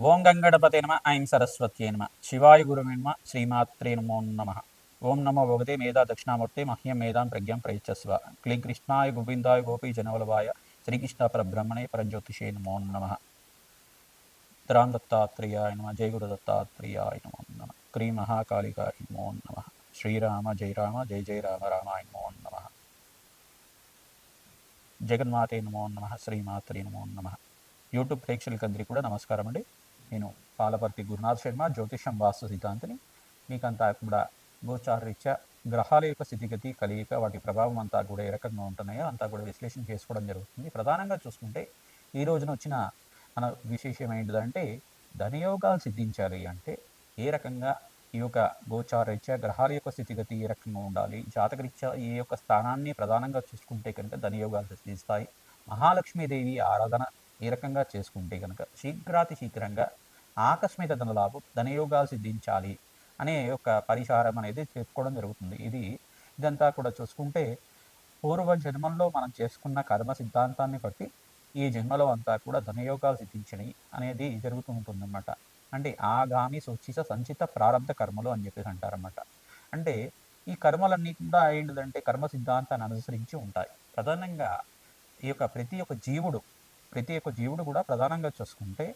ఓం గంగణపతే నమ ఐం సరస్వత్యే నమ. శివాయ గురువే నమ శ్రీమాత్రే నమో నమ. ఓం నమో భగవతే మేధా దక్షిణామూర్తి మహ్యం మేధాం ప్రజ్ఞం ప్రయచ్చస్వ. క్లీం కృష్ణాయ గోవిందాయ గోపీ జనవలవాయ. శ్రీకృష్ణ పరబ్రహ్మణే పరజ్యోతిషే నమో నమ. రామ్ దత్తాత్రేయాయ నమ జయ గురు దత్తాత్రేయాయ నమో నమ. క్రీ మహాకాళికాయ నమో నమ. శ్రీరామ జయ రామ జయ జయ రామ రామాయ నమో నమ. జగన్మాతే నమో నమ శ్రీమాత్రే నమో నమ. యూట్యూబ్ ప్రేక్షకులందరికీ కూడా నమస్కారం అండి నేను పాలపర్తి గురునాథ్ శర్మ జ్యోతిషం వాస్తు సిద్ధాంతిని. మీకంతా కూడా గోచారరీత్యా గ్రహాల యొక్క స్థితిగతి కలియిక వాటి ప్రభావం అంతా కూడా ఏ రకంగా ఉంటున్నాయో అంతా కూడా విశ్లేషణ చేసుకోవడం జరుగుతుంది. ప్రధానంగా చూసుకుంటే ఈ రోజున వచ్చిన మన విశేషం ఏంటిదంటే ధనయోగాలు సిద్ధించాలి అంటే ఏ రకంగా ఈ యొక్క గోచారరీత్యా గ్రహాల యొక్క స్థితిగతి ఏ రకంగా ఉండాలి జాతకరీత్యా ఈ యొక్క స్థానాన్ని ప్రధానంగా చూసుకుంటే కనుక ధనయోగాలు సిద్ధిస్తాయి. మహాలక్ష్మీదేవి ఆరాధన ఏ రకంగా చేసుకుంటే కనుక శీఘ్రాతి శీఘ్రంగా ఆకస్మిక ధనలాభం ధనయోగాలు సిద్ధించాలి అనే ఒక పరిహారం అనేది చెప్పుకోవడం జరుగుతుంది. ఇది ఇదంతా కూడా చూసుకుంటే పూర్వ జన్మల్లో మనం చేసుకున్న కర్మ సిద్ధాంతాన్ని బట్టి ఈ జన్మలో అంతా కూడా ధనయోగాలు సిద్ధించని అనేది జరుగుతూ ఉంటుందన్నమాట. అంటే ఆగామి సూచిత సంచిత ప్రారంభ కర్మలు అని చెప్పేసి అంటారన్నమాట. అంటే ఈ కర్మలన్నీ కూడా ఏంటిదంటే కర్మ సిద్ధాంతాన్ని అనుసరించి ఉంటాయి. ప్రధానంగా ఈ యొక్క ప్రతి ఒక్క జీవుడు ప్రతి ఒక్క జీవుడు కూడా ప్రధానంగా చూసుకుంటే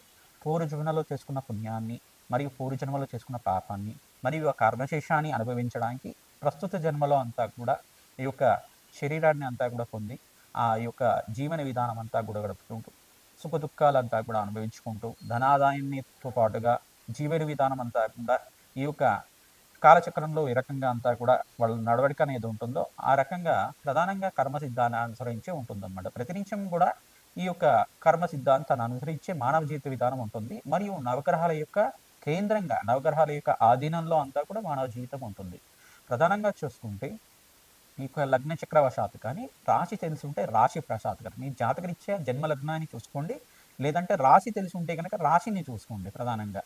పూర్వ జన్మలో చేసుకున్న పుణ్యాన్ని మరియు పూర్వ జన్మలో చేసుకున్న పాపాన్ని మరియు ఆ కర్మశేషాన్ని అనుభవించడానికి ప్రస్తుత జన్మలో అంతా కూడా ఈ యొక్క శరీరాన్ని అంతా కూడా పొంది ఆ యొక్క జీవన విధానం అంతా కూడా గడుపుతుంటూ సుఖ దుఃఖాలంతా కూడా అనుభవించుకుంటూ ధనాదాయంతో పాటుగా జీవన విధానం అంతా కూడా ఈ యొక్క కాలచక్రంలో ఏ రకంగా అంతా కూడా వాళ్ళ నడవడిక అనేది ఉంటుందో ఆ రకంగా ప్రధానంగా కర్మ సిద్ధాన్ని అనుసరించే ఉంటుందన్నమాట. ప్రతినిత్యం కూడా ఈ యొక్క కర్మ సిద్ధాంతాన్ని అనుసరించే మానవ జీవిత విధానం ఉంటుంది. మరియు నవగ్రహాల యొక్క కేంద్రంగా నవగ్రహాల యొక్క ఆధీనంలో అంతా కూడా మానవ జీవితం ఉంటుంది. ప్రధానంగా చూసుకుంటే మీకు లగ్న చక్రవశాత్తు కానీ రాశి తెలిసి ఉంటే రాశి ప్రశాత్ కానీ మీ జాతకరీత్యా జన్మ లగ్నాన్ని చూసుకోండి. లేదంటే రాశి తెలిసి ఉంటే కనుక రాశిని చూసుకోండి ప్రధానంగా.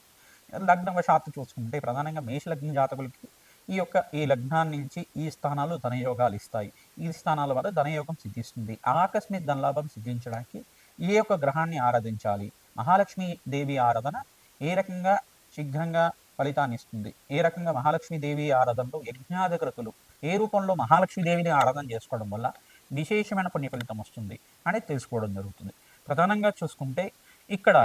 లగ్నవశాత్తు చూసుకుంటే ప్రధానంగా మేష లగ్న జాతకులకి ఈ యొక్క ఈ లగ్నాన్ని నుంచి ఈ స్థానాలు ధనయోగాలు ఇస్తాయి. ఈ స్థానాల వల్ల ధనయోగం సిద్ధిస్తుంది. ఆకస్మిక ధనలాభం సిద్ధించడానికి ఏ యొక్క గ్రహాన్ని ఆరాధించాలి. మహాలక్ష్మి దేవి ఆరాధన ఏ రకంగా శీఘ్రంగా ఫలితాన్ని ఇస్తుంది? ఏ రకంగా మహాలక్ష్మి దేవి ఆరాధనలో యజ్ఞాధికృతులు ఏ రూపంలో మహాలక్ష్మి దేవిని ఆరాధన చేసుకోవడం వల్ల విశేషమైన పుణ్య ఫలితం వస్తుంది అనేది తెలుసుకోవడం జరుగుతుంది. ప్రధానంగా చూసుకుంటే ఇక్కడ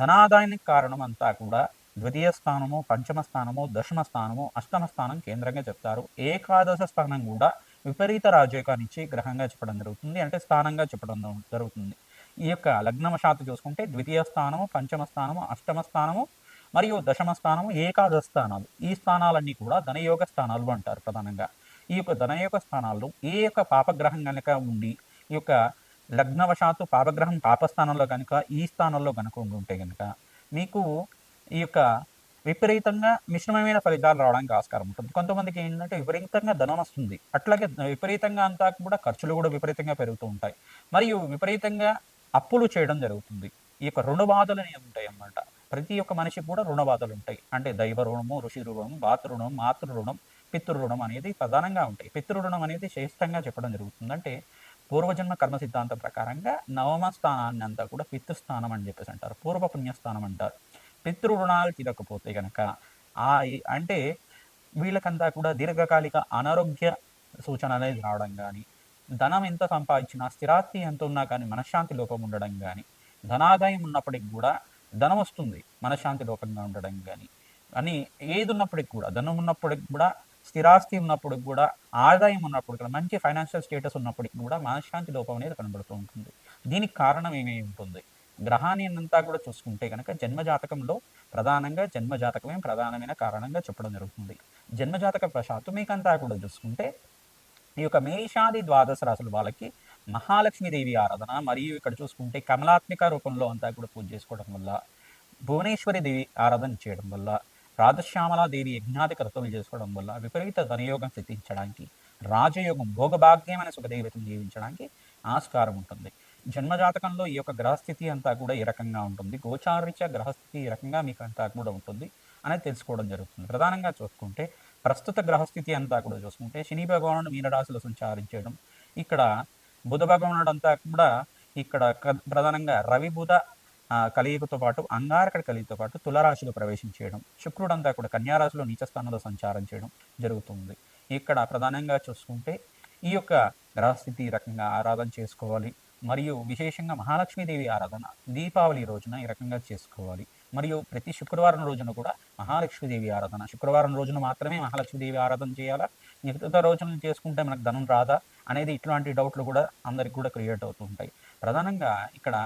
ధనాదాయానికి కారణం అంతా కూడా ద్వితీయ స్థానము పంచమ స్థానము దశమ స్థానము అష్టమ స్థానం కేంద్రంగా చెప్తారు. ఏకాదశ స్థానం కూడా విపరీత రాజయోగానిచ్చి గ్రహంగా చెప్పడం జరుగుతుంది. అంటే స్థానంగా చెప్పడం జరుగుతుంది. ఈ యొక్క లగ్నవశాత్తు చూసుకుంటే ద్వితీయ స్థానము పంచమ స్థానము అష్టమ స్థానము మరియు దశమ స్థానము ఏకాదశ స్థానాలు. ఈ స్థానాలన్నీ కూడా ధనయోగ స్థానాలు అంటారు ప్రధానంగా. ఈ యొక్క ధనయోగ స్థానాల్లో ఏ యొక్క పాపగ్రహం కనుక ఉండి ఈ యొక్క లగ్నవశాత్తు పాపగ్రహం పాపస్థానంలో కనుక ఈ స్థానంలో కనుక ఉంటే కనుక మీకు ఈ యొక్క విపరీతంగా మిశ్రమమైన ఫలితాలు రావడానికి ఆస్కారం ఉంటుంది. కొంతమందికి ఏంటంటే విపరీతంగా ధనం వస్తుంది. అట్లాగే విపరీతంగా అంతా కూడా ఖర్చులు కూడా విపరీతంగా పెరుగుతూ ఉంటాయి. మరియు విపరీతంగా అప్పులు చేయడం జరుగుతుంది. ఈ యొక్క రుణ బాధలు అనేవి ఉంటాయి అన్నమాట. ప్రతి ఒక్క మనిషి కూడా రుణ బాధలు ఉంటాయి. అంటే దైవ రుణము ఋషి రుణం మాతృ రుణం మాతృ రుణం పితృరుణం అనేది ప్రధానంగా ఉంటాయి. పితృరుణం అనేది శ్రేష్టంగా చెప్పడం జరుగుతుంది. అంటే పూర్వజన్మ కర్మ సిద్ధాంతం ప్రకారంగా నవమ స్థానాన్ని అంతా కూడా పితృస్థానం అని చెప్పేసి అంటారు. పూర్వ పుణ్యస్థానం అంటారు. పితృ రుణాలు తీరకపోతే కనుక ఆ అంటే వీళ్ళకంతా కూడా దీర్ఘకాలిక అనారోగ్య సూచన అనేది రావడం కానీ ధనం ఎంత సంపాదించినా స్థిరాస్తి ఎంత ఉన్నా కానీ మనశ్శాంతి లోపం ఉండడం కానీ ధనాదాయం ఉన్నప్పటికి కూడా ధనం వస్తుంది మనశ్శాంతి లోపంగా ఉండడం కానీ అని ఏది ఉన్నప్పటికి కూడా ధనం ఉన్నప్పటికి కూడా స్థిరాస్తి ఉన్నప్పటికి కూడా ఆదాయం ఉన్నప్పుడు కూడా మంచి ఫైనాన్షియల్ స్టేటస్ ఉన్నప్పటికి కూడా మనశ్శాంతి లోపం అనేది కనబడుతూ ఉంటుంది. దీనికి కారణం ఏమై ఉంటుంది? గ్రహాన్ని అంతా కూడా చూసుకుంటే కనుక జన్మజాతకంలో ప్రధానంగా జన్మజాతకమే ప్రధానమైన కారణంగా చెప్పడం జరుగుతుంది. జన్మజాతక ప్రశాత్తు మీకంతా కూడా చూసుకుంటే ఈ యొక్క మేషాది ద్వాదశ రాశుల వాళ్ళకి మహాలక్ష్మీదేవి ఆరాధన మరియు ఇక్కడ చూసుకుంటే కమలాత్మిక రూపంలో అంతా కూడా పూజ చేసుకోవడం వల్ల భువనేశ్వరి దేవి ఆరాధన చేయడం వల్ల రాధశ్యామలాదేవి యజ్ఞాది కర్తవ్యం చేసుకోవడం వల్ల విపరీత ధనయోగం సిద్ధించడానికి రాజయోగం భోగభాగ్యమైన సుఖదేవతను జీవించడానికి ఆస్కారం ఉంటుంది. జన్మజాతకంలో ఈ యొక్క గ్రహస్థితి అంతా కూడా ఈ రకంగా ఉంటుంది. గోచారీత్య గ్రహస్థితి ఈ రకంగా మీకు అంతా కూడా ఉంటుంది అనేది తెలుసుకోవడం జరుగుతుంది. ప్రధానంగా చూసుకుంటే ప్రస్తుత గ్రహస్థితి అంతా కూడా చూసుకుంటే శని భగవానుడు మీనరాశిలో సంచారించడం ఇక్కడ బుధ భగవానుడు అంతా కూడా ఇక్కడ ప్రధానంగా రవి బుధ కలియుగతో పాటు అంగారకడ కలియుగతో పాటు తులరాశిలో ప్రవేశించేయడం శుక్రుడు అంతా కూడా కన్యారాశిలో నీచస్థానంలో సంచారం చేయడం జరుగుతుంది. ఇక్కడ ప్రధానంగా చూసుకుంటే ఈ యొక్క గ్రహస్థితి రకంగా ఆరాధన చేసుకోవాలి. మరియు విశేషంగా మహాలక్ష్మీదేవి ఆరాధన దీపావళి రోజున ఈ రకంగా చేసుకోవాలి. మరియు ప్రతి శుక్రవారం రోజున కూడా మహాలక్ష్మీదేవి ఆరాధన. శుక్రవారం రోజున మాత్రమే మహాలక్ష్మీదేవి ఆరాధన చేయాలా? మిగతా రోజున చేసుకుంటే మనకు ధనం రాదా? అనేది ఇట్లాంటి డౌట్లు కూడా అందరికి కూడా క్రియేట్ అవుతూ ఉంటాయి. ప్రధానంగా ఇక్కడ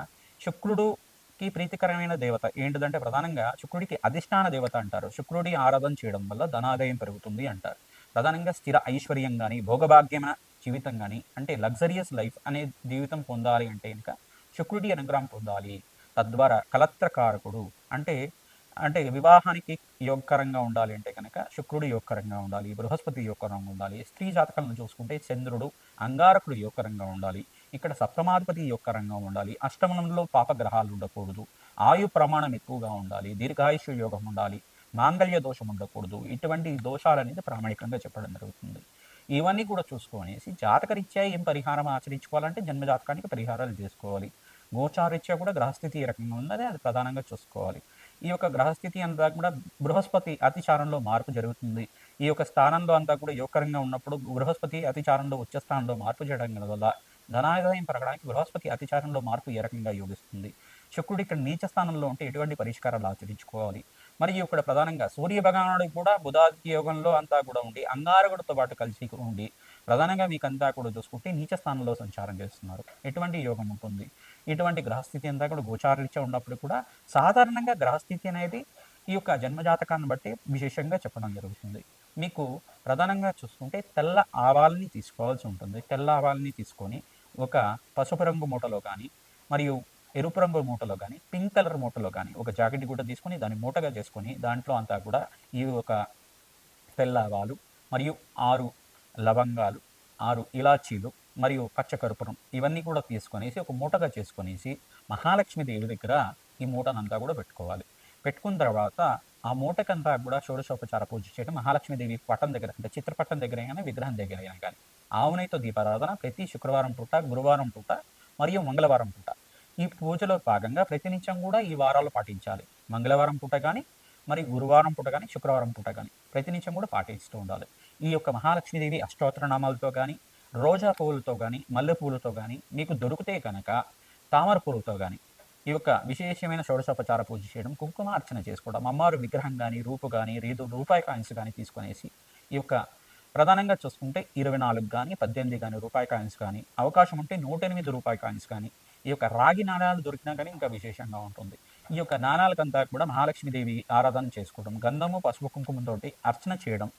శుక్రుడుకి ప్రీతికరమైన దేవత ఏంటిదంటే ప్రధానంగా శుక్రుడికి అధిష్టాన దేవత అంటారు. శుక్రుడి ఆరాధన చేయడం వల్ల ధనాదాయం పెరుగుతుంది అంటారు. ప్రధానంగా స్థిర ఐశ్వర్యం కానీ భోగభాగ్యమైన జీవితం కానీ అంటే లగ్జరియస్ లైఫ్ అనే జీవితం పొందాలి అంటే ఇంకా శుక్రుడి అనుగ్రహం పొందాలి. తద్వారా కలత్రకారకుడు అంటే అంటే వివాహానికి యోగకరంగా ఉండాలి అంటే కనుక శుక్రుడు యోగకరంగా ఉండాలి బృహస్పతి యోగకరంగా ఉండాలి స్త్రీ జాతకాలను చూసుకుంటే చంద్రుడు అంగారకుడు యోగకరంగా ఉండాలి ఇక్కడ సప్తమాధిపతి యోగకరంగా ఉండాలి అష్టమంలో పాపగ్రహాలు ఉండకూడదు ఆయు ప్రమాణం ఎక్కువగా ఉండాలి దీర్ఘాయుష్య యోగం ఉండాలి మాంగళ్య దోషం ఉండకూడదు ఇటువంటి దోషాలు అనేది ప్రామాణికంగా చెప్పడం జరుగుతుంది. ఇవన్నీ కూడా చూసుకొనేసి జాతకరీత్యా ఏం పరిహారం ఆచరించుకోవాలంటే జన్మ జాతకానికి పరిహారాలు చేసుకోవాలి. గోచారీత్యా కూడా గ్రహస్థితి ఏ రకంగా ఉన్నది అది ప్రధానంగా చూసుకోవాలి. ఈ యొక్క గ్రహస్థితి అంతా కూడా బృహస్పతి అతిచారంలో మార్పు జరుగుతుంది. ఈ యొక్క స్థానంలో అంతా కూడా యోగకరంగా ఉన్నప్పుడు బృహస్పతి అతిచారంలో ఉచ్చ స్థానంలో మార్పు చేయడం వల్ల ధనాదాయం పెరగడానికి బృహస్పతి అతిచారంలో మార్పు ఏ రకంగా యోగిస్తుంది? శుక్రుడు ఇక్కడ నీచ స్థానంలో ఉంటే ఎటువంటి పరిష్కారాలు ఆచరించుకోవాలి? మరియు ఇక్కడ ప్రధానంగా సూర్య భగవానుడు కూడా బుధాదిత్య యోగంలో అంతా కూడా ఉండి అంగారకుడితో పాటు కలిసి ఉండి ప్రధానంగా మీకు అంతా కూడా చూసుకుంటే నీచ స్థానంలో సంచారం చేస్తున్నారు. ఎటువంటి యోగం ఉంటుంది? ఇటువంటి గ్రహస్థితి అంతా కూడా గోచారీత్యా ఉన్నప్పుడు కూడా సాధారణంగా గ్రహస్థితి అనేది ఈ యొక్క జన్మజాతకాన్ని బట్టి విశేషంగా చెప్పడం జరుగుతుంది. మీకు ప్రధానంగా చూసుకుంటే తెల్ల ఆవాల్ని తీసుకోవాల్సి ఉంటుంది. తెల్ల ఆవాల్ని తీసుకొని ఒక పసుపు రంగు మూటలో కానీ మరియు ఎరుపు రంగు మూటలో కానీ పింక్ కలర్ మూటలో కానీ ఒక జాకెట్ కూడా తీసుకొని దాన్ని మూటగా చేసుకొని దాంట్లో అంతా కూడా ఈ ఒక తెల్ల ఆవాలు మరియు ఆరు లవంగాలు ఆరు ఇలాచీలు మరియు పచ్చకర్పూరం ఇవన్నీ కూడా తీసుకొనేసి ఒక మూటగా చేసుకొనేసి మహాలక్ష్మి దేవి దగ్గర ఈ మూటనంతా కూడా పెట్టుకోవాలి. పెట్టుకున్న తర్వాత ఆ మూటకంతా కూడా షోడశోపచార పూజ చేయడం మహాలక్ష్మీదేవి పట్టం దగ్గర అంటే చిత్రపట్టం దగ్గర కానీ విగ్రహం దగ్గర అయినా కానీ ఆవునైతో దీపారాధన ప్రతి శుక్రవారం పూట గురువారం పూట మరియు మంగళవారం పూట. ఈ పూజలో భాగంగా ప్రతినిత్యం కూడా ఈ వారాలు పాటించాలి. మంగళవారం పూట కానీ మరి గురువారం పూట కానీ శుక్రవారం పూట కానీ ప్రతినిత్యం కూడా పాటిస్తూ ఉండాలి. ఈ యొక్క మహాలక్ష్మీదేవి అష్టోత్తర నామాలతో కానీ రోజా పువ్వులతో కానీ మల్లె పువ్వులతో కానీ మీకు దొరికితే కనుక తామర పువ్వులతో కానీ ఈ యొక్క విశేషమైన షోడశోపచార పూజ చేయడం కుంకుమ అర్చన చేసుకోవడం అమ్మవారు విగ్రహం కానీ రూపు కానీ రీదు రూపాయి కాయిన్స్ కానీ తీసుకునేసి ఈ యొక్క ప్రధానంగా చూసుకుంటే ఇరవై నాలుగు కానీ పద్దెనిమిది కానీ రూపాయి కాయిన్స్ కానీ అవకాశం ఉంటే నూట ఎనిమిది రూపాయి కాయిన్స్ కానీ ఈ యొక్క రాగి నాణాలు దొరికినా కానీ ఇంకా విశేషంగా ఉంటుంది. ఈ యొక్క నాణాలకంతా కూడా మహాలక్ష్మీదేవి ఆరాధన చేసుకోవడం గంధము పసుపు కుంకుమతోటి అర్చన చేయడం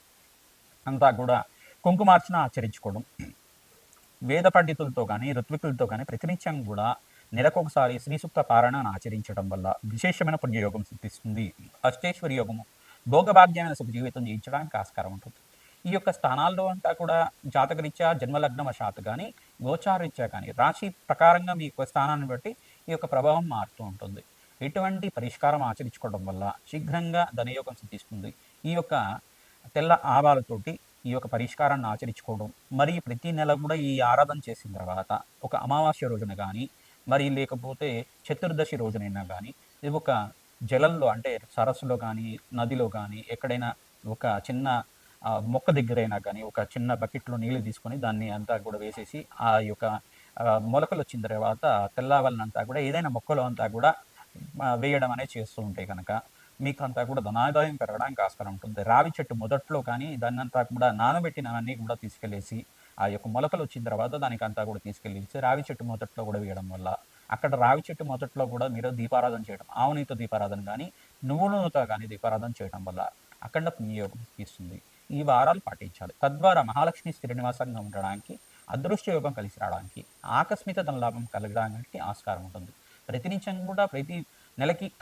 అంతా కూడా కుంకుమార్చన ఆచరించుకోవడం. వేద పండితులతో కానీ ఋత్వికులతో కానీ ప్రతినిత్యం కూడా నెలకొకసారి శ్రీసూక్త పారాయణను ఆచరించడం వల్ల విశేషమైన పుణ్యయోగం సిద్ధిస్తుంది. అష్టేశ్వరి యోగము భోగభాగ్యమైన సుఖ జీవితం జీవించడానికి ఆస్కారం ఉంటుంది. ఈ యొక్క స్థానాల్లో అంతా కూడా జాతకరీత్యా జన్మలగ్నవశాత్తు కానీ గోచారీత్యా కానీ రాశి ప్రకారంగా మీ యొక్క స్థానాన్ని బట్టి ఈ యొక్క ప్రభావం మారుతూ ఉంటుంది. ఎటువంటి పరిష్కారం ఆచరించుకోవడం వల్ల శీఘ్రంగా ధనయోగం సిద్ధిస్తుంది. ఈ యొక్క తెల్ల ఆవాలతోటి ఈ యొక్క పరిష్కారాన్ని ఆచరించుకోవడం మరి ప్రతి నెల కూడా ఈ ఆరాధన చేసిన తర్వాత ఒక అమావాస్య రోజున కానీ మరి లేకపోతే చతుర్దశి రోజునైనా కానీ ఇది ఒక జలంలో అంటే సరస్సులో కానీ నదిలో కానీ ఎక్కడైనా ఒక చిన్న మొక్క దగ్గరైనా కానీ ఒక చిన్న బకెట్లో నీళ్ళు తీసుకొని దాన్ని అంతా కూడా వేసేసి ఆ యొక్క మొలకలు వచ్చిన తర్వాత తెల్లవలనంతా కూడా ఏదైనా మొక్కలో అంతా కూడా వేయడం అనేది చేస్తూ ఉంటే కనుక మీకు అంతా కూడా ధనాదాయం పెరగడానికి ఆస్కారం ఉంటుంది. రావి చెట్టు మొదట్లో కానీ దాన్ని అంతా కూడా నానబెట్టినవన్నీ కూడా తీసుకెళ్ళేసి ఆ యొక్క మొలకలు వచ్చిన తర్వాత దానికి అంతా కూడా తీసుకెళ్ళేసి రావి చెట్టు మొదట్లో కూడా వేయడం వల్ల అక్కడ రావి చెట్టు మొదట్లో కూడా మీరు దీపారాధన చేయడం ఆవునితో దీపారాధన కానీ నువ్వు నూనెతో కానీ దీపారాధన చేయడం వల్ల అఖండ పుణ్యయోగం ఇస్తుంది ఈ వారాలు పాటించాలి. తద్వారా మహాలక్ష్మి శ్రీనివాసంగా ఉండడానికి అదృష్ట యోగం కలిసి రావడానికి ఆకస్మిక ధనలాభం కలగడానికి ఆస్కారం ఉంటుంది. ప్రతినిత్యం కూడా ప్రతి నెలకి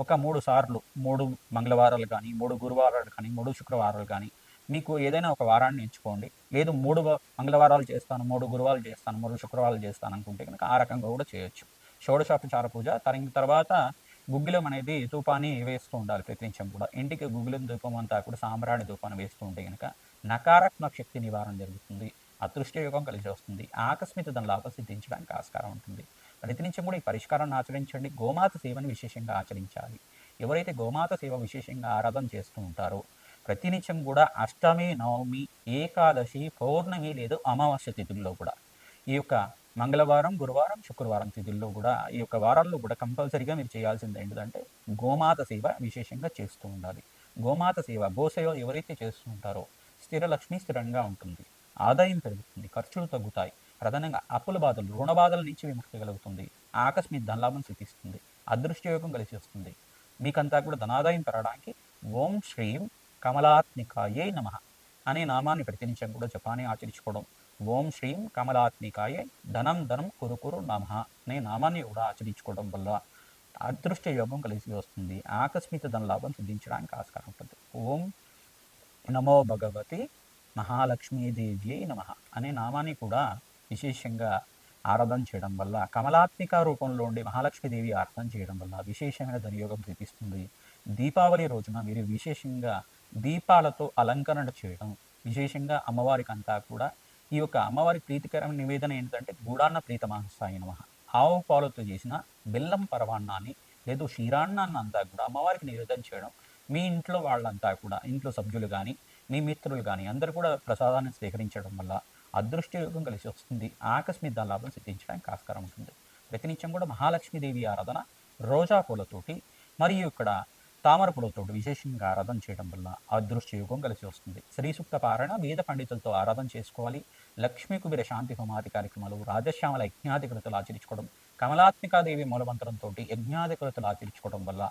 ఒక మూడు సార్లు మూడు మంగళవారాలు కానీ మూడు గురువారాలు కానీ మూడు శుక్రవారాలు కానీ మీకు ఏదైనా ఒక వారాన్ని ఎంచుకోండి. లేదు మూడు వ- మంగళవారాలు చేస్తాను మూడు గురువాలు చేస్తాను మూడు శుక్రవారాలు చేస్తాను అనుకుంటే కనుక ఆ రకంగా కూడా చేయొచ్చు. షోడశాపచార పూజ తరిగిన తర్వాత గుగ్గిలం అనేది ధూపాన్ని వేస్తూ ఉండాలి ప్రతినిత్యం కూడా. ఇంటికి గుగ్గిలం ధూపం అంతా కూడా సాంబ్రాణి ధూపాన్ని వేస్తూ ఉంటే కనుక నకారాత్మక శక్తి నివారణ జరుగుతుంది అదృష్ట యోగం కలిసి వస్తుంది ఆకస్మిక దాని లాభం సిద్ధించడానికి ఆస్కారం ఉంటుంది. ప్రతినిత్యం కూడా ఈ పరిష్కారాన్ని ఆచరించండి. గోమాత సేవని విశేషంగా ఆచరించాలి. ఎవరైతే గోమాత సేవ విశేషంగా ఆరాధన చేస్తూ ఉంటారో ప్రతినిత్యం కూడా అష్టమి నవమి ఏకాదశి పౌర్ణమి లేదు అమావాస్య తిథుల్లో కూడా ఈ యొక్క మంగళవారం గురువారం శుక్రవారం తిథుల్లో కూడా ఈ యొక్క వారాల్లో కూడా కంపల్సరీగా మీరు చేయాల్సింది ఏంటంటే గోమాత సేవ విశేషంగా చేస్తూ ఉండాలి. గోమాత సేవ గోసేవ ఎవరైతే చేస్తూ ఉంటారో స్థిర లక్ష్మి స్థిరంగా ఉంటుంది. ఆదాయం పెరుగుతుంది ఖర్చులు తగ్గుతాయి. ప్రధానంగా అప్పుల బాధలు రుణ బాధల నుంచి విముక్తి కలుగుతుంది. ఆకస్మిక ధనలాభం సిద్ధిస్తుంది అదృష్టయోగం కలిసి వస్తుంది. మీకంతా కూడా ధనాదాయం పెరగడానికి ఓం శ్రీం కమలాత్మికాయే నమ అనే నామాన్ని ప్రతినిత్యం కూడా జపాన్ని ఆచరించుకోవడం ఓం శ్రీం కమలాత్మికాయే ధనం ధనం కురుకురు నమ అనే నామాన్ని కూడా ఆచరించుకోవడం వల్ల అదృష్ట యోగం కలిసి వస్తుంది. ఆకస్మిక ధనలాభం సిద్ధించడానికి ఆస్కారం ఉంటుంది. ఓం నమో భగవతి మహాలక్ష్మీదేవి నమ అనే నామాన్ని కూడా విశేషంగా ఆరాధన చేయడం వల్ల కమలాత్మిక రూపంలో ఉండే మహాలక్ష్మీదేవి ఆరాధన చేయడం వల్ల విశేషమైన ధనయోగం చూపిస్తుంది దీపావళి రోజున మీరు విశేషంగా దీపాలతో అలంకరణ చేయడం విశేషంగా అమ్మవారికి అంతా కూడా ఈ యొక్క అమ్మవారి ప్రీతికరమైన నివేదన ఏంటంటే గూడాన్న ప్రీతమాంసాయ నమ. ఆవు పాలతో చేసిన బెల్లం పరవాన్నాన్ని లేదు క్షీరాన్నాన్ని అంతా కూడా అమ్మవారికి నివేదన చేయడం మీ ఇంట్లో వాళ్ళంతా కూడా ఇంట్లో సభ్యులు కానీ మీ మిత్రులు కానీ అందరూ కూడా ప్రసాదాన్ని స్వీకరించడం వల్ల అదృష్టయోగం కలిసి వస్తుంది. ఆకస్మిక లాభం సిద్ధించడానికి ఆస్కారం ఉంటుంది. ప్రతినిత్యం కూడా మహాలక్ష్మీదేవి ఆరాధన రోజా పూలతోటి మరియు ఇక్కడ తామర విశేషంగా ఆరాధన చేయడం వల్ల అదృష్ట యుగం కలిసి వస్తుంది. శ్రీసూక్త సూక్త వేద పండితులతో ఆరాధన చేసుకోవాలి. లక్ష్మీ కుబీర శాంతి హోమాది కార్యక్రమాలు రాజశ్యామల యజ్ఞాధికృతలు ఆచరించుకోవడం కమలాత్మికాదేవి మూలమంత్రంతో యజ్ఞాధికృతులు ఆచరించుకోవడం వల్ల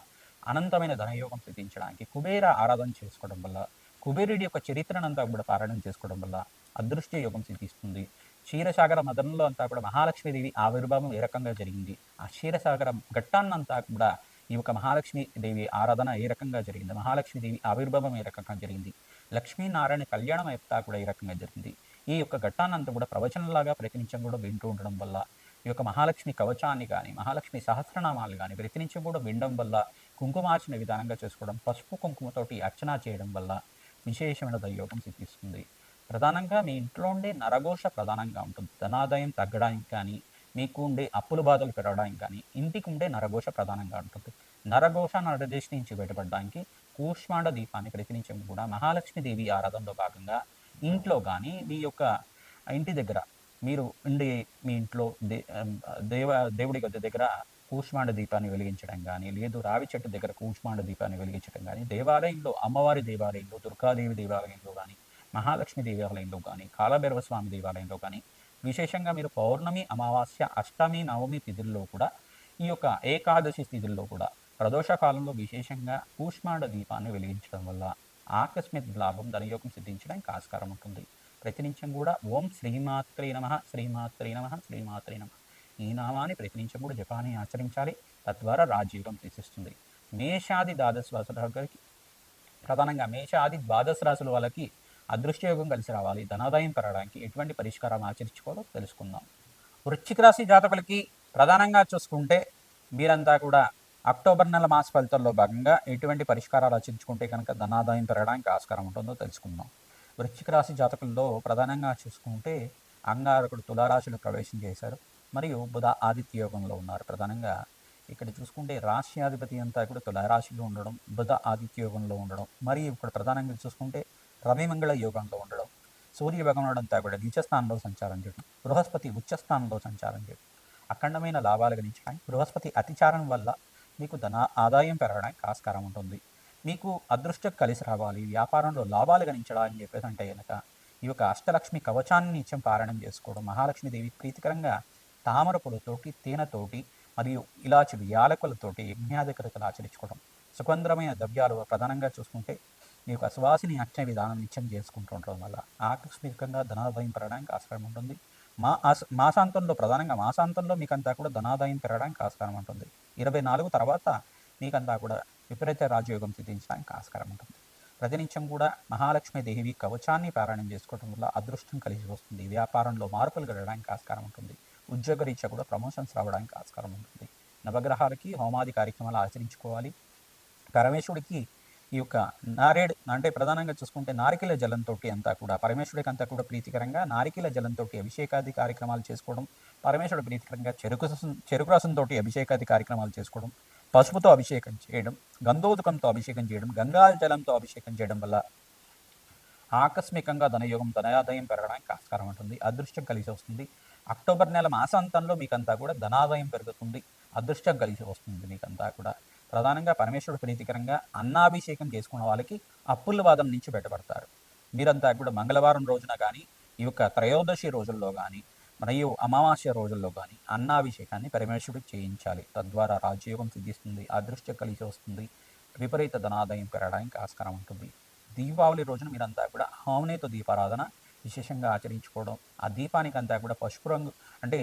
అనంతమైన ధనయోగం సిద్ధించడానికి కుబేర ఆరాధన చేసుకోవడం వల్ల కుబేరుడి యొక్క చరిత్రనంతా కూడా పారాయణం చేసుకోవడం వల్ల అదృష్ట యోగం సిద్ధిస్తుంది. క్షీరసాగర మదనంలో అంతా కూడా మహాలక్ష్మీదేవి ఆవిర్భావం ఏ రకంగా జరిగింది? ఆ క్షీరసాగర ఘట్టాన్నంతా కూడా ఈ యొక్క మహాలక్ష్మీదేవి ఆరాధన ఏ రకంగా జరిగింది? మహాలక్ష్మీదేవి ఆవిర్భావం ఏ రకంగా జరిగింది? లక్ష్మీనారాయణ కళ్యాణం ఎప్తా కూడా ఏ రకంగా జరిగింది? ఈ యొక్క ఘట్టానంతా కూడా ప్రవచనంలాగా ప్రతినిత్యం కూడా వింటూ ఉండడం వల్ల ఈ యొక్క మహాలక్ష్మి కవచాన్ని కానీ మహాలక్ష్మి సహస్రనామాలు కానీ ప్రతినిత్యం కూడా వినడం వల్ల కుంకుమార్చన విధానంగా చేసుకోవడం పసుపు కుంకుమతోటి అర్చన చేయడం వల్ల విశేషమైన దయోగం సిద్ధిస్తుంది. ప్రధానంగా మీ ఇంట్లో ఉండే నరఘోష ప్రధానంగా ఉంటుంది. ధనాదాయం తగ్గడానికి కానీ మీకు ఉండే అప్పుల బాధలు పెరగడానికి కానీ ఇంటికి ఉండే నరఘోష ప్రధానంగా ఉంటుంది. నరఘోష నరదేశ్ నుంచి బయటపడడానికి కూష్మాండ దీపాన్ని ప్రతినిత్యం కూడా మహాలక్ష్మీదేవి ఆరాధనలో భాగంగా ఇంట్లో కానీ మీ యొక్క ఇంటి దగ్గర మీరు ఉండే మీ ఇంట్లో దే దేవ దేవుడి గది దగ్గర కూష్మాండ దీపాన్ని వెలిగించడం కానీ లేదు రావి చెట్టు దగ్గర కూష్మాండ దీపాన్ని వెలిగించడం కానీ దేవాలయంలో అమ్మవారి దేవాలయంలో దుర్గాదేవి దేవాలయంలో కానీ మహాలక్ష్మి దేవాలయంలో కానీ కాలభైరవ స్వామి దేవాలయంలో కానీ విశేషంగా మీరు పౌర్ణమి అమావాస్య అష్టమి నవమి తిథుల్లో కూడా ఈ యొక్క ఏకాదశి తిథుల్లో కూడా ప్రదోష కాలంలో విశేషంగా కూష్మాండ దీపాన్ని వెలిగించడం వల్ల ఆకస్మిక లాభం ధనయోగం సిద్ధించడానికి ఆస్కారం ఉంటుంది. ప్రతినిత్యం కూడా ఓం శ్రీమాత్రే నమ శ్రీమాత్రే నమ శ్రీమాత్రే నమ. ఈ నామాన్ని ప్రతినిత్యం కూడా జపాన్ని ఆచరించాలి. తద్వారా రాజయోగం తీసిస్తుంది. మేషాది ద్వాదశ రాశులకి ప్రధానంగా మేషాది ద్వాదశ రాశుల వాళ్ళకి అదృష్టయోగం కలిసి రావాలి. ధనాదాయం పెరగడానికి ఎటువంటి పరిష్కారం ఆచరించుకోవాలో తెలుసుకుందాం. వృశ్చిక రాశి జాతకులకి ప్రధానంగా చూసుకుంటే మీరంతా కూడా అక్టోబర్ నెల మాస ఫలితాల్లో భాగంగా ఎటువంటి పరిష్కారాలు ఆచరించుకుంటే కనుక ధనాదాయం పెరగడానికి ఆస్కారం ఉంటుందో తెలుసుకుందాం. వృశ్చిక రాశి జాతకుల్లో ప్రధానంగా చూసుకుంటే అంగారకుడు తులారాశిలో ప్రవేశం చేశారు. మరియు బుధ ఆదిత్య యోగంలో ఉన్నారు. ప్రధానంగా ఇక్కడ చూసుకుంటే రాశ్యాధిపతి అంతా కూడా తులారాశిలో ఉండడం బుధ ఆదిత్య యోగంలో ఉండడం. మరియు ఇక్కడ ప్రధానంగా చూసుకుంటే రవిమంగళ యోగంలో ఉండడం సూర్య భగవనుడు అంతా కూడా నీచస్థానంలో సంచారం చేయడం బృహస్పతి ఉచ్చస్థానంలో సంచారం చేయడం అఖండమైన లాభాలు గణించడానికి బృహస్పతి అతిచారం వల్ల మీకు ధన ఆదాయం పెరగడానికి ఆస్కారం ఉంటుంది. మీకు అదృష్టం కలిసి రావాలి వ్యాపారంలో లాభాలు గణించడానికి చెప్పేసి అంటే కనుక ఈ యొక్క అష్టలక్ష్మి కవచాన్ని నిత్యం పారాయణం చేసుకోవడం మహాలక్ష్మీదేవి ప్రీతికరంగా తామర పూలతోటి తేనెతోటి మరియు ఇలాచి యాలకులతోటి యజ్ఞాధికృతలు ఆచరించుకోవడం సుగంధరమైన ద్రవ్యాలు ప్రధానంగా చూసుకుంటే ఈ యొక్క సువాసిని అర్చన విధానం నిత్యం చేసుకుంటూ ఉండడం వల్ల ఆకస్మికంగా ధనాదాయం పెరగడానికి ఆస్కారం ఉంటుంది. మా ఆస్ మాసాంతంలో ప్రధానంగా మాసాంతంలో మీకంతా కూడా ధనాదాయం పెరగడానికి ఆస్కారం ఉంటుంది. ఇరవై నాలుగు తర్వాత మీకంతా కూడా విపరీత రాజయోగం సిద్ధించడానికి ఆస్కారం ఉంటుంది. ప్రతినిత్యం కూడా మహాలక్ష్మి దేవి కవచాన్ని పారాయణం చేసుకోవడం వల్ల అదృష్టం కలిసి వస్తుంది. వ్యాపారంలో మార్పులు కలగడానికి ఆస్కారం ఉంటుంది. ఉద్యోగ రీత్యా కూడా ప్రమోషన్స్ రావడానికి ఆస్కారం ఉంటుంది. నవగ్రహాలకి హోమాది కార్యక్రమాలు ఆచరించుకోవాలి. పరమేశ్వరుడికి ఈ యొక్క నారేడు అంటే ప్రధానంగా చూసుకుంటే నారికల జలంతో అంతా కూడా పరమేశ్వరుడికి అంతా కూడా ప్రీతికరంగా నారికల జలంతో అభిషేకాది కార్యక్రమాలు చేసుకోవడం పరమేశ్వరుడు ప్రీతికరంగా చెరుకు రసం చెరుకు రసంతో అభిషేకాది కార్యక్రమాలు చేసుకోవడం పసుపుతో అభిషేకం చేయడం గంధోదకంతో అభిషేకం చేయడం గంగా జలంతో అభిషేకం చేయడం వల్ల ఆకస్మికంగా ధనయోగం ధనాదాయం పెరగడానికి ఆస్కారం ఉంటుంది అదృష్టం కలిసి వస్తుంది. అక్టోబర్ నెల మాసాంతంలో మీకంతా కూడా ధనాదాయం పెరుగుతుంది అదృష్టం కలిసి వస్తుంది మీకంతా కూడా. ప్రధానంగా పరమేశ్వరుడు ప్రీతికరంగా అన్నాభిషేకం చేసుకున్న వాళ్ళకి అప్పుల వాదం నుంచి బయటపడతారు. మీరంతా కూడా మంగళవారం రోజున కానీ ఈ యొక్క త్రయోదశి రోజుల్లో కానీ మరియు అమావాస్య రోజుల్లో కానీ అన్నాభిషేకాన్ని పరమేశ్వరుడికి చేయించాలి. తద్వారా రాజయోగం సిద్ధిస్తుంది అదృష్ట కలిసి వస్తుంది విపరీత ధనాదాయం పెరగడానికి ఆస్కారం ఉంటుంది. దీపావళి రోజున మీరంతా కూడా హోమనేతో దీపారాధన విశేషంగా ఆచరించుకోవడం ఆ దీపానికి అంతా కూడా పసుపు రంగు అంటే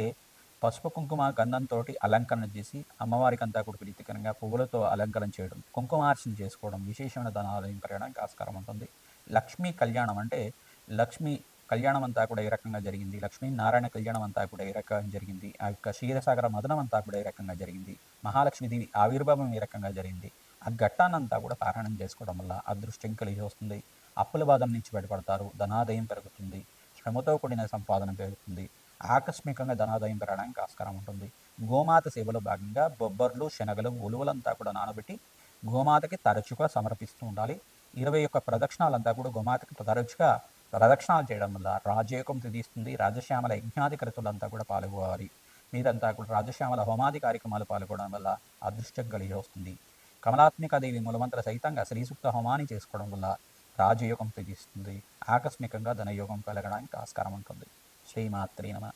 పసుపు కుంకుమ గంధంతో అలంకరణ చేసి అమ్మవారికి అంతా కూడా ప్రీతికరంగా పువ్వులతో అలంకరణ చేయడం కుంకుమార్చన చేసుకోవడం విశేషమైన ధనాలయం పెరగడానికి ఆస్కారం ఉంటుంది. లక్ష్మీ కళ్యాణం అంటే లక్ష్మీ కళ్యాణం అంతా కూడా ఏ రకంగా జరిగింది? లక్ష్మీ నారాయణ కళ్యాణం అంతా కూడా ఏ రకంగా జరిగింది? ఆ యొక్క క్షీరసాగర మదనం అంతా కూడా ఏ రకంగా జరిగింది? మహాలక్ష్మీదేవి ఆవిర్భావం ఏ రకంగా జరిగింది? ఆ ఘట్టానంతా కూడా పారాయణం చేసుకోవడం వల్ల అదృష్టం కలిగి వస్తుంది. అప్పుల బాధం నుంచి బయటపడతారు. ధనాదయం పెరుగుతుంది. శ్రమతో కూడిన సంపాదన పెరుగుతుంది. ఆకస్మికంగా ధనాదాయం పెరగడానికి ఆస్కారం ఉంటుంది. గోమాత సేవలో భాగంగా బొబ్బర్లు శనగలు ఉలువలంతా కూడా నానబెట్టి గోమాతకి తరచుగా సమర్పిస్తూ ఉండాలి. ఇరవై ఒక్క ప్రదక్షిణాలంతా కూడా గోమాతకి తరచుగా ప్రదక్షిణాలు చేయడం వల్ల రాజయోగం తీస్తుంది రాజశ్యామల యజ్ఞాధికృతులంతా కూడా పాల్గొవాలి. మీరంతా కూడా రాజశ్యామల హోమాది కార్యక్రమాలు పాల్గొనడం వల్ల అదృష్టం కలిగి వస్తుంది. కమలాత్మిక దేవి మూలమంత్ర సహితంగా శ్రీసూక్త హోమాన్ని చేసుకోవడం వల్ల రాజయోగం తెగిస్తుంది ఆకస్మికంగా ధనయోగం కలగడానికి ఆస్కారం ఉంటుంది. శ్రీమాత్రి నమ